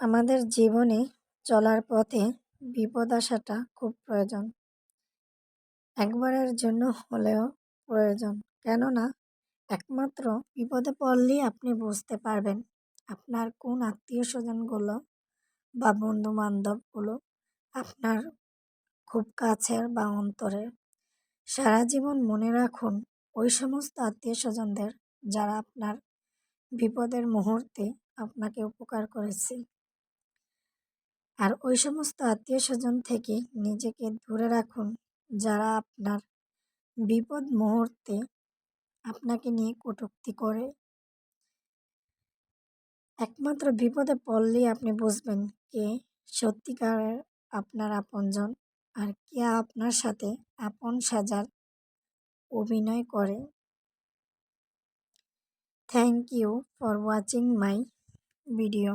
আমাদের জীবনে চলার পথে বিপদ আসাটা খুব প্রয়োজন। একবারের জন্য হলেও প্রয়োজন। কেননা, একমাত্র বিপদে পড়লেই আপনি বুঝতে পারবেন আপনার কোন আত্মীয় স্বজনগুলো বা বন্ধু বান্ধবগুলো আপনার খুব কাছের বা অন্তরের। সারা জীবন মনে রাখুন, ওই সমস্ত আত্মীয় স্বজনদের যারা আপনার বিপদের মুহূর্তে আপনাকে উপকার করেছে। আর ওই সমস্ত আত্মীয় স্বজন থেকে নিজেকে দূরে রাখুন। যারা আপনার বিপদ মুহূর্তে আপনাকে নিয়ে কটূক্তি করে। একমাত্র বিপদে পড়লেই আপনি বুঝবেন কে সত্যিকারের আপনার আপনজন আর কে আপনার সাথে আপন সাজার অভিনয় করে। Thank you for watching my video.